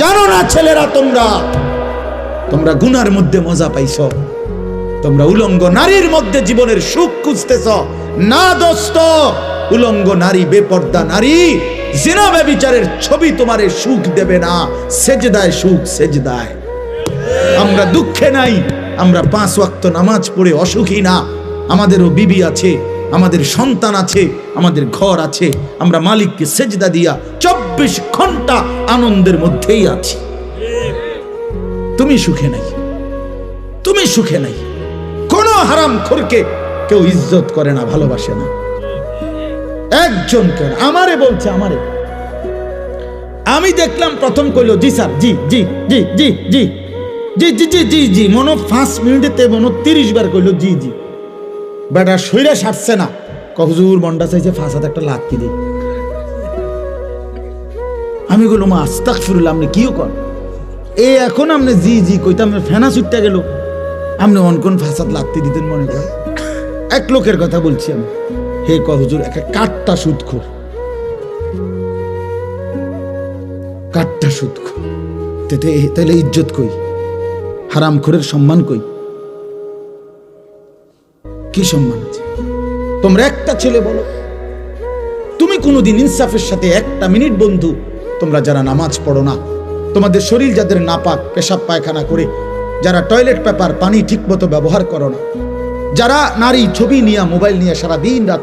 জানো না ছেলেরা তোমরা? তোমরা গুনার মধ্যে মজা পাইছ। তোমরা উলঙ্গ নারীর মধ্যে জীবনের সুখ খুঁজতেছ। না দোস্ত, উলঙ্গ নারী, বেপর্দা নারী, জিনা বিচারের ছবি তোমারে সুখ দেবে না। সেজদায় সুখ, সেজদায়। আমরা দুঃখে নাই, আমরা পাঁচ ওয়াক্ত নামাজ পড়ে অসুখী না। আমাদেরও বিবি আছে, আমাদের সন্তান আছে, আমাদের ঘর আছে। আমরা মালিককে সেজদা দিয়া ঘণ্টা আনন্দের মধ্যেই আছি। তুমি সুখে নাই। তুমি সুখে নাই। কোন হারাম খোরকে কেউ ইজ্জত করে না, ভালোবাসে না। একজন কেন আমারে বলছে, আমারে। আমি দেখলাম প্রথম কইলো, জি স্যার, জি জি জি জি জি জি জি জি জি জি। মনো পাঁচ মিনিটেতে, মনো তিরিশ বার কইলো, জি জি। বেটা শরীরে সারছে না। কহজুর মন্ডা চাইছে ফাঁসাতে একটা লাত্তি দিই আমি বললাম মা আস্তাক ফিরুল্লাহ আপনি কিও কর এ এখন আপনি জি জি কইতে কইতাম ফেনা ছুটতে গেল। আপনি অনকন ফাঁসাত লাগতে দিতেন মনে করেন? এক লোকের কথা বলছি আমি। হে কহজুর একটা কাঠটা সুদখোর। কাঠটা সুদখোর। তাহলে ইজ্জত কই? হারাম হারামখোরের সম্মান কই? কি সম্মান আছে? তোমরা একটা ছেলে বলো। তুমি কোনোদিন ইনসাফের সাথে একটা মিনিট বন্ধু তোমরা যারা নামাজ পড়ো না, তোমাদের শরীর যাদের নাপাক, পেশাব পায়খানা করে, যারা টয়লেট পেপার, পানি ঠিকমতো ব্যবহার করো না, যারা নারী ছবি নিয়ে মোবাইল নিয়ে সারা দিন রাত